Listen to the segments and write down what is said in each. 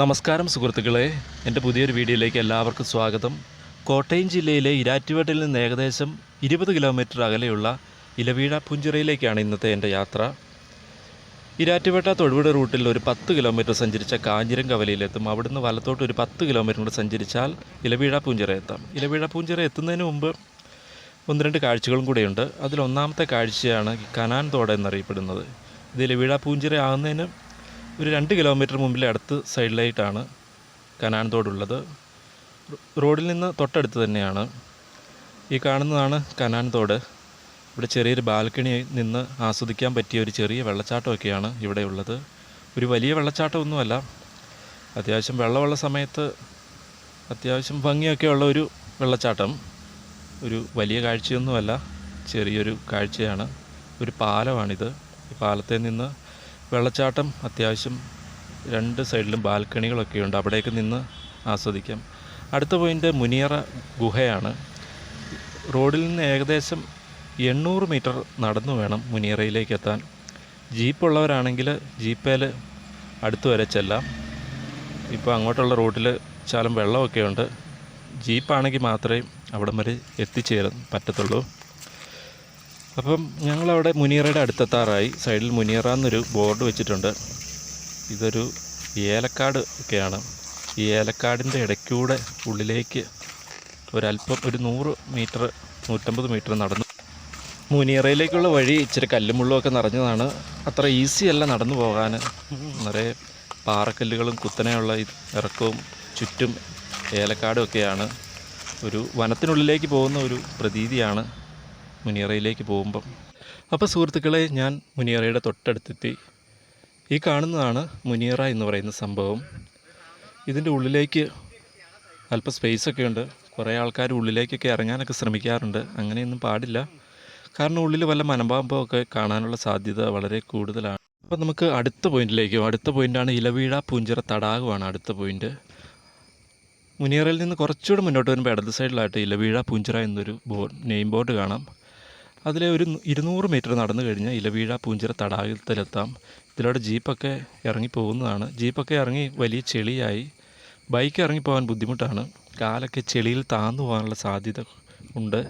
നമസ്കാരം സുഹൃത്തുക്കളെ. എന്റെ പുതിയൊരു വീഡിയോയിലേക്ക് എല്ലാവർക്കും സ്വാഗതം. കോട്ടയം ജില്ലയിലെ ഇരാറ്റുപേട്ടയിൽ നിന്ന് ഏകദേശം ഇരുപത് കിലോമീറ്റർ അകലെയുള്ള ഇലവീഴ പുഞ്ചിറയിലേക്കാണ് ഇന്നത്തെ എന്റെ യാത്ര. ഇരാറ്റുപേട്ട തൊടുപുഴ റൂട്ടിൽ ഒരു പത്ത് കിലോമീറ്റർ സഞ്ചരിച്ച കാഞ്ഞിരം കവലയിലെത്തും. അവിടുന്ന് വലത്തോട്ട് ഒരു പത്ത് കിലോമീറ്റർ കൂടെ സഞ്ചരിച്ചാൽ ഇലവീഴ പൂഞ്ചിറ എത്താം. ഇലവീഴ പൂഞ്ചിറ എത്തുന്നതിന് മുമ്പ് ഒന്ന് രണ്ട് കാഴ്ചകളും കൂടെയുണ്ട്. അതിൽ ഒന്നാമത്തെ കാഴ്ചയാണ് കനാൻ തോട എന്നറിയപ്പെടുന്നത്. ഇത് ഇലവീഴ പൂഞ്ചിറ ആകുന്നതിന് ഒരു രണ്ട് കിലോമീറ്റർ മുമ്പിലെ അടുത്ത് സൈഡിലായിട്ടാണ് കനാൻ തോടുള്ളത് റോഡിൽ നിന്ന് തൊട്ടടുത്ത് തന്നെയാണ്. ഈ കാണുന്നതാണ് കനാൻ തോട് ഇവിടെ ചെറിയൊരു ബാൽക്കണി നിന്ന് ആസ്വദിക്കാൻ പറ്റിയ ഒരു ചെറിയ വെള്ളച്ചാട്ടമൊക്കെയാണ് ഇവിടെ ഉള്ളത്. ഒരു വലിയ വെള്ളച്ചാട്ടമൊന്നുമല്ല. അത്യാവശ്യം വെള്ളമുള്ള സമയത്ത് അത്യാവശ്യം ഭംഗിയൊക്കെയുള്ള ഒരു വെള്ളച്ചാട്ടം. ഒരു വലിയ കാഴ്ചയൊന്നുമല്ല. ചെറിയൊരു കാഴ്ചയാണ്. ഒരു പാലമാണിത്. ഈ പാലത്തിൽ നിന്ന് വെള്ളച്ചാട്ടം അത്യാവശ്യം രണ്ട് സൈഡിലും ബാൽക്കണികളൊക്കെ ഉണ്ട്. അവിടേക്ക് നിന്ന് ആസ്വദിക്കാം. അടുത്ത പോയിന്റ് മുനിയറ ഗുഹയാണ്. റോഡിൽ നിന്ന് ഏകദേശം എണ്ണൂറ് മീറ്റർ നടന്നു വേണം മുനിയറയിലേക്ക് എത്താൻ. ജീപ്പുള്ളവരാണെങ്കിൽ ജീപ്പേൽ അടുത്ത് വരെ ചെല്ലാം. ഇപ്പോൾ അങ്ങോട്ടുള്ള റൂട്ടിൽ ശാലം വെള്ളമൊക്കെ ഉണ്ട്. ജീപ്പാണെങ്കിൽ മാത്രമേ അവിടം വരെ എത്തിച്ചേരാൻ പറ്റത്തുള്ളൂ. അപ്പം ഞങ്ങളവിടെ മുനീറയുടെ അടുത്തെത്താറായി. സൈഡിൽ മുനീറ എന്നൊരു ബോർഡ് വെച്ചിട്ടുണ്ട്. ഇതൊരു ഏലക്കാട് ഒക്കെയാണ്. ഈ ഏലക്കാടിന്റെ ഇടയ്ക്കൂടെ ഉള്ളിലേക്ക് ഒരല്പം ഒരു നൂറ് മീറ്റർ നൂറ്റമ്പത് മീറ്റർ നടന്നു. മുനീറയിലേക്കുള്ള വഴി ഇച്ചിരി കല്ലും മുള്ളും ഒക്കെ നിറഞ്ഞതാണ്. അത്ര ഈസി അല്ല നടന്നു പോകാൻ. നിറയെ പാറക്കല്ലുകളും കുത്തനെയുള്ള ഇറക്കവും ചുറ്റും ഏലക്കാടും ഒക്കെയാണ് ഒരു വനത്തിനുള്ളിലേക്ക് പോകുന്ന ഒരു പ്രതീതിയാണ്. മുനിയറയിലേക്ക് പോകുമ്പം. അപ്പോൾ സുഹൃത്തുക്കളെ ഞാൻ മുനിയറയുടെ തൊട്ടടുത്തെത്തി. ഈ കാണുന്നതാണ് മുനിയറ എന്ന് പറയുന്ന സംഭവം. ഇതിന്റെ ഉള്ളിലേക്ക് അല്പം സ്പേസൊക്കെ ഉണ്ട്. കുറേ ആൾക്കാർ ഉള്ളിലേക്കൊക്കെ ഇറങ്ങാനൊക്കെ ശ്രമിക്കാറുണ്ട്. അങ്ങനെയൊന്നും പാടില്ല. കാരണം ഉള്ളിൽ വല്ല മനംപാമ്പൊക്കെ കാണാനുള്ള സാധ്യത വളരെ കൂടുതലാണ്. അപ്പോൾ നമുക്ക് അടുത്ത പോയിന്റിലേക്ക്. അടുത്ത പോയിന്റാണ് ഇലവീഴ പൂഞ്ചിറ തടാകമാണ് അടുത്ത പോയിന്റ്. മുനിയറയിൽ നിന്ന് കുറച്ചുകൂടെ മുന്നോട്ട് വരുമ്പോൾ ഇടത് സൈഡിലായിട്ട് ഇലവീഴ പൂഞ്ചിറ എന്നൊരു ബോർഡ് നെയിം ബോർഡ് കാണാം. അതിലെ ഒരു ഇരുന്നൂറ് മീറ്റർ നടന്നു കഴിഞ്ഞാൽ ഇലവീഴ പൂഞ്ചിറ തടാകത്തിലെത്താം ഇതിലൂടെ ജീപ്പൊക്കെ ഇറങ്ങി പോകുന്നതാണ്. ജീപ്പൊക്കെ ഇറങ്ങി വലിയ ചെളിയായി. ബൈക്ക് ഇറങ്ങിപ്പോകാൻ ബുദ്ധിമുട്ടാണ്. കാലൊക്കെ ചെളിയിൽ താന്നു പോകാനുള്ള സാധ്യത ഉണ്ട്.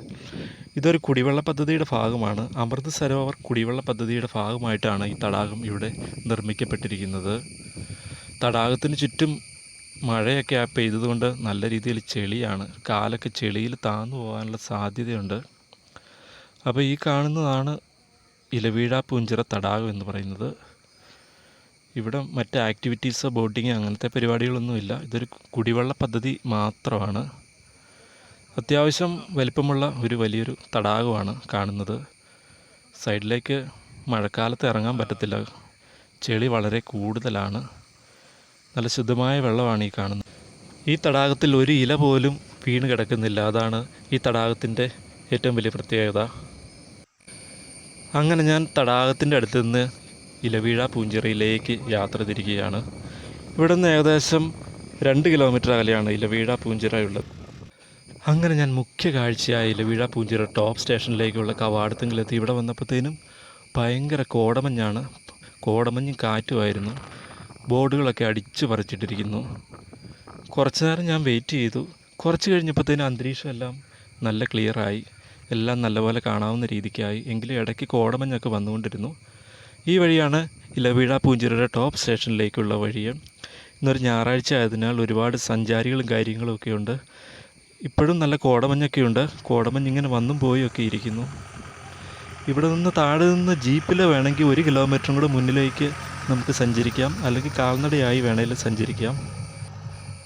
ഇതൊരു കുടിവെള്ള പദ്ധതിയുടെ ഭാഗമാണ്. അമൃത് സരോവർ കുടിവെള്ള പദ്ധതിയുടെ ഭാഗമായിട്ടാണ് ഈ തടാകം ഇവിടെ നിർമ്മിക്കപ്പെട്ടിരിക്കുന്നത്. തടാകത്തിന് ചുറ്റും മഴയൊക്കെ പെയ്തതുകൊണ്ട് നല്ല രീതിയിൽ ചെളിയാണ്. കാലൊക്കെ ചെളിയിൽ താന്നു പോകാനുള്ള സാധ്യതയുണ്ട്. അപ്പോൾ ഈ കാണുന്നതാണ് ഇലവീഴ പൂഞ്ചിറ തടാകം എന്ന് പറയുന്നത്. ഇവിടെ മറ്റ് ആക്ടിവിറ്റീസ് ബോട്ടിങ് അങ്ങനത്തെ പരിപാടികളൊന്നുമില്ല ഇതൊരു കുടിവെള്ള പദ്ധതി മാത്രമാണ്. അത്യാവശ്യം വലിപ്പമുള്ള ഒരു വലിയൊരു തടാകമാണ് കാണുന്നത്. സൈഡിലേക്ക് മഴക്കാലത്ത് ഇറങ്ങാൻ പറ്റത്തില്ല. ചെളി വളരെ കൂടുതലാണ്. നല്ല ശുദ്ധമായ വെള്ളമാണ് ഈ കാണുന്നത്. ഈ തടാകത്തിൽ ഒരു ഇല പോലും വീണ് കിടക്കുന്നില്ല. അതാണ് ഈ തടാകത്തിന്റെ ഏറ്റവും വലിയ പ്രത്യേകത. അങ്ങനെ ഞാൻ തടാകത്തിന്റെ അടുത്ത് നിന്ന് ഇലവീഴ പൂഞ്ചിറയിലേക്ക് യാത്ര തിരിക്കുകയാണ് ഇവിടെ നിന്ന് ഏകദേശം രണ്ട് കിലോമീറ്റർ അകലെയാണ് ഇലവീഴ പൂഞ്ചിറയുള്ളത് അങ്ങനെ ഞാൻ മുഖ്യ കാഴ്ചയായ ഇലവീഴ പൂഞ്ചിറ ടോപ്പ് സ്റ്റേഷനിലേക്കുള്ള കവാടത്തെങ്കിലെത്തി. ഇവിടെ വന്നപ്പോഴത്തേനും ഭയങ്കര കോടമഞ്ഞാണ്. കോടമഞ്ഞും കാറ്റുമായിരുന്നു ബോർഡുകളൊക്കെ അടിച്ചു പറിച്ചിട്ടിരിക്കുന്നു. കുറച്ച് നേരം ഞാൻ വെയിറ്റ് ചെയ്തു. കുറച്ച് കഴിഞ്ഞപ്പോഴത്തേനും അന്തരീക്ഷമെല്ലാം നല്ല ക്ലിയറായി എല്ലാം നല്ലപോലെ കാണാവുന്ന രീതിക്കായി എങ്കിലും ഇടയ്ക്ക് കോടമഞ്ഞൊക്കെ വന്നുകൊണ്ടിരുന്നു. ഈ വഴിയാണ് ഇലവീഴ പൂഞ്ചിരയുടെ ടോപ്പ് സ്റ്റേഷനിലേക്കുള്ള വഴി. ഇന്നൊരു ഞായറാഴ്ച ആയതിനാൽ ഒരുപാട് സഞ്ചാരികളും കാര്യങ്ങളും ഒക്കെ ഉണ്ട്. ഇപ്പോഴും നല്ല കോടമഞ്ഞൊക്കെ ഉണ്ട്. കോടമഞ്ഞ് ഇങ്ങനെ വന്നും പോയും ഒക്കെ ഇരിക്കുന്നു. ഇവിടെ നിന്ന് താഴെ നിന്ന് ജീപ്പിൽ വേണമെങ്കിൽ ഒരു കിലോമീറ്ററും കൂടെ മുന്നിലേക്ക് നമുക്ക് സഞ്ചരിക്കാം. അല്ലെങ്കിൽ കാൽനടയായി വേണേലും സഞ്ചരിക്കാം.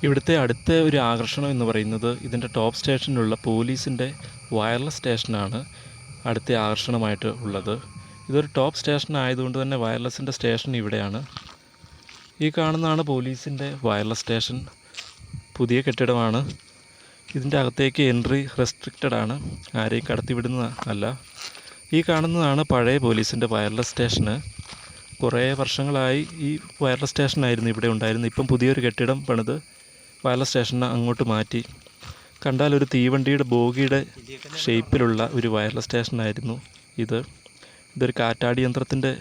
ഇവിടുത്തെ അടുത്ത ഒരു ആകർഷണം എന്ന് പറയുന്നത് ഇതിന്റെ ടോപ്പ് സ്റ്റേഷനിലുള്ള പോലീസിന്റെ വയർലെസ് സ്റ്റേഷനാണ് അടുത്ത ആകർഷണമായിട്ട് ഉള്ളത്. ഇതൊരു ടോപ്പ് സ്റ്റേഷൻ ആയതുകൊണ്ട് തന്നെ വയർലെസ്സിന്റെ സ്റ്റേഷൻ ഇവിടെയാണ്. ഈ കാണുന്നതാണ് പോലീസിന്റെ വയർലെസ് സ്റ്റേഷൻ. പുതിയ കെട്ടിടമാണ്. ഇതിന്റെ അകത്തേക്ക് എൻട്രി റെസ്ട്രിക്റ്റഡ് ആണ്. ആരെയും കടത്തിവിടുന്ന അല്ല. ഈ കാണുന്നതാണ് പഴയ പോലീസിന്റെ വയർലെസ് സ്റ്റേഷന്. കുറേ വർഷങ്ങളായി ഈ വയർലെസ് സ്റ്റേഷനായിരുന്നു ഇവിടെ ഉണ്ടായിരുന്നത്. ഇപ്പം പുതിയൊരു കെട്ടിടം പണിത് വയർലെസ് സ്റ്റേഷനെ അങ്ങോട്ട് മാറ്റി. കണ്ടാൽ ഒരു തീവണ്ടിയുടെ ബോഗിയുടെ ഷേപ്പിലുള്ള ഒരു വയർലെസ് സ്റ്റേഷനായിരുന്നു ഇത്. ഇതൊരു കാറ്റാടി യന്ത്രത്തിന്റെ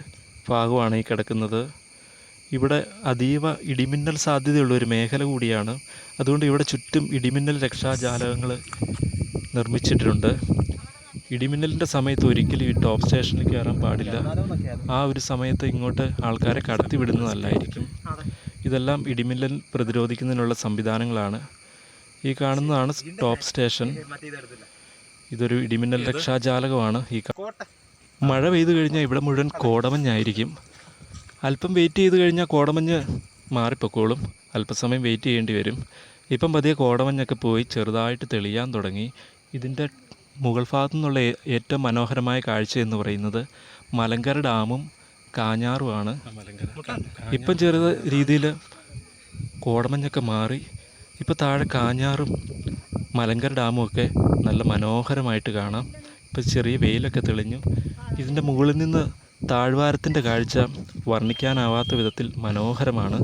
ഭാഗമാണ് ഈ കിടക്കുന്നത്. ഇവിടെ അതീവ ഇടിമിന്നൽ സാധ്യതയുള്ള ഒരു മേഖല കൂടിയാണ്. അതുകൊണ്ട് ഇവിടെ ചുറ്റും ഇടിമിന്നൽ രക്ഷാജാലകങ്ങൾ നിർമ്മിച്ചിട്ടുണ്ട്. ഇടിമിന്നലിന്റെ സമയത്ത് ഒരിക്കലും ഈ ടോപ്പ് സ്റ്റേഷനിൽ കയറാൻ പാടില്ല. ആ ഒരു സമയത്ത് ഇങ്ങോട്ട് ആൾക്കാരെ കടത്തി വിടുന്നതല്ലായിരിക്കും ഇതെല്ലാം ഇടിമിന്നൽ പ്രതിരോധിക്കുന്നതിനുള്ള സംവിധാനങ്ങളാണ്. ഈ കാണുന്നതാണ് ടോപ്പ് സ്റ്റേഷൻ. ഇതൊരു ഇടിമിന്നൽ രക്ഷാജാലകമാണ്. ഈ മഴ പെയ്തു കഴിഞ്ഞാൽ ഇവിടെ മുഴുവൻ കോടമഞ്ഞായിരിക്കും. അല്പം വെയിറ്റ് ചെയ്ത് കഴിഞ്ഞാൽ കോടമഞ്ഞ് മാറിപ്പോക്കോളും. അല്പസമയം വെയിറ്റ് ചെയ്യേണ്ടി വരും. ഇപ്പം പതിയെ കോടമഞ്ഞൊക്കെ പോയി ചെറുതായിട്ട് തെളിയാൻ തുടങ്ങി. ഇതിന്റെ മുകൾ ഭാഗത്തു നിന്നുള്ള ഏറ്റവും മനോഹരമായ കാഴ്ച എന്ന് പറയുന്നത് മലങ്കര ഡാമും കാഞ്ഞാറുമാണ് ഇപ്പം ചെറിയ രീതിയിൽ കോടമഞ്ഞൊക്കെ മാറി ഇപ്പോൾ താഴെ കാഞ്ഞാറും മലങ്കര ഡാമും ഒക്കെ നല്ല മനോഹരമായിട്ട് കാണാം. ഇപ്പോൾ ചെറിയ വെയിലൊക്കെ തെളിഞ്ഞു. ഇതിന്റെ മുകളിൽ നിന്ന് താഴ്വാരത്തിന്റെ കാഴ്ച വർണിക്കാനാവാത്ത വിധത്തിൽ മനോഹരമാണ്.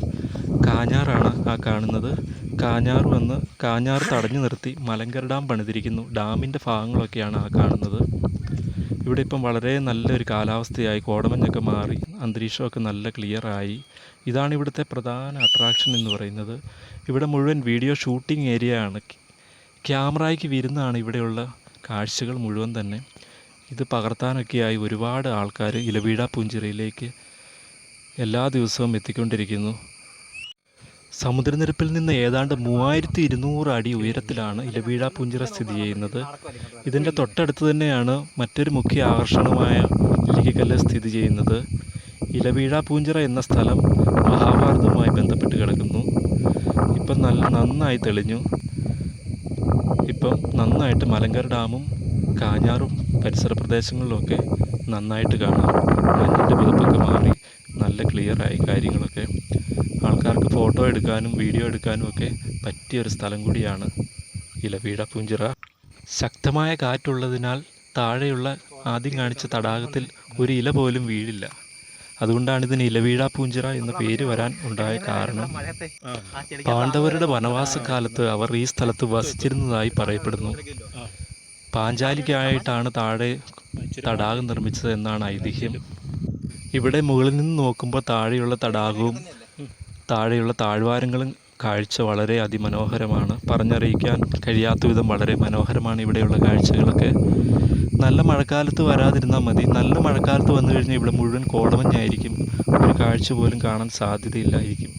കാഞ്ഞാറാണ് ആ കാണുന്നത്. കാഞ്ഞാർ വന്ന് കാഞ്ഞാർ തടഞ്ഞു നിർത്തി മലങ്കര ഡാം പണിതിരിക്കുന്നു. ഡാമിന്റെ ഭാഗങ്ങളൊക്കെയാണ് ആ കാണുന്നത്. ഇവിടെ ഇപ്പം വളരെ നല്ലൊരു കാലാവസ്ഥയായി. കോടമഞ്ഞൊക്കെ മാറി അന്തരീക്ഷമൊക്കെ നല്ല ക്ലിയറായി ഇതാണ് ഇവിടുത്തെ പ്രധാന അട്രാക്ഷൻ എന്ന് പറയുന്നത്. ഇവിടെ മുഴുവൻ വീഡിയോ ഷൂട്ടിംഗ് ഏരിയ ആണ്. ക്യാമറയ്ക്ക് വിരുന്നാണ് ഇവിടെയുള്ള കാഴ്ചകൾ മുഴുവൻ തന്നെ. ഇത് പകർത്താനൊക്കെയായി ഒരുപാട് ആൾക്കാർ ഇലവീടാ പൂഞ്ചിറയിലേക്ക് എല്ലാ ദിവസവും എത്തിക്കൊണ്ടിരിക്കുന്നു. സമുദ്രനിരപ്പിൽ നിന്ന് ഏതാണ്ട് മൂവായിരത്തി ഇരുന്നൂറ് അടി ഉയരത്തിലാണ് ഇലവീഴ പുഞ്ചിറ സ്ഥിതി ചെയ്യുന്നത്. ഇതിന്റെ തൊട്ടടുത്ത് തന്നെയാണ് മറ്റൊരു മുഖ്യ ആകർഷണമായ ഇല്ലിക്കല്ല് സ്ഥിതി ചെയ്യുന്നത്. ഇലവീഴ പൂഞ്ചിറ എന്ന സ്ഥലം മഹാഭാരതവുമായി ബന്ധപ്പെട്ട് കിടക്കുന്നു. ഇപ്പം നല്ല നന്നായി തെളിഞ്ഞു. ഇപ്പം നന്നായിട്ട് മലങ്കര ഡാമും കാഞ്ഞാറും പരിസര പ്രദേശങ്ങളിലൊക്കെ നന്നായിട്ട് കാണാം. മഞ്ഞിന്റെ പുതപ്പൊക്കെ മാറി നല്ല ക്ലിയറായി കാര്യങ്ങളൊക്കെ. ആൾക്കാർക്ക് ഫോട്ടോ എടുക്കാനും വീഡിയോ എടുക്കാനും ഒക്കെ പറ്റിയൊരു സ്ഥലം കൂടിയാണ് ഇലവീഴ പൂഞ്ചിറ. ശക്തമായ കാറ്റുള്ളതിനാൽ താഴെയുള്ള ആദ്യം കാണിച്ച തടാകത്തിൽ ഒരു ഇല പോലും വീഴില്ല. അതുകൊണ്ടാണ് ഇതിന് ഇലവീഴ പൂഞ്ചിറ എന്ന പേര് വരാൻ ഉണ്ടായ കാരണം പാണ്ഡവരുടെ വനവാസക്കാലത്ത് അവർ ഈ സ്ഥലത്ത് വസിച്ചിരുന്നതായി പറയപ്പെടുന്നു. പാഞ്ചാലിക്കായിട്ടാണ് താഴെ തടാകം നിർമ്മിച്ചത് എന്നാണ് ഐതിഹ്യം. ഇവിടെ മുകളിൽ നിന്ന് നോക്കുമ്പോൾ താഴെയുള്ള തടാകവും താഴെയുള്ള താഴ്വാരങ്ങളും കാഴ്ച വളരെ അതിമനോഹരമാണ്. പറഞ്ഞറിയിക്കാൻ കഴിയാത്ത വിധം വളരെ മനോഹരമാണ് ഇവിടെയുള്ള കാഴ്ചകളൊക്കെ. നല്ല മഴക്കാലത്ത് വരാതിരുന്നാൽ മതി. നല്ല മഴക്കാലത്ത് വന്നു കഴിഞ്ഞാൽ ഇവിടെ മുഴുവൻ കോടമഞ്ഞായിരിക്കും. ഒരു കാഴ്ച പോലും കാണാൻ സാധ്യതയില്ലായിരിക്കും.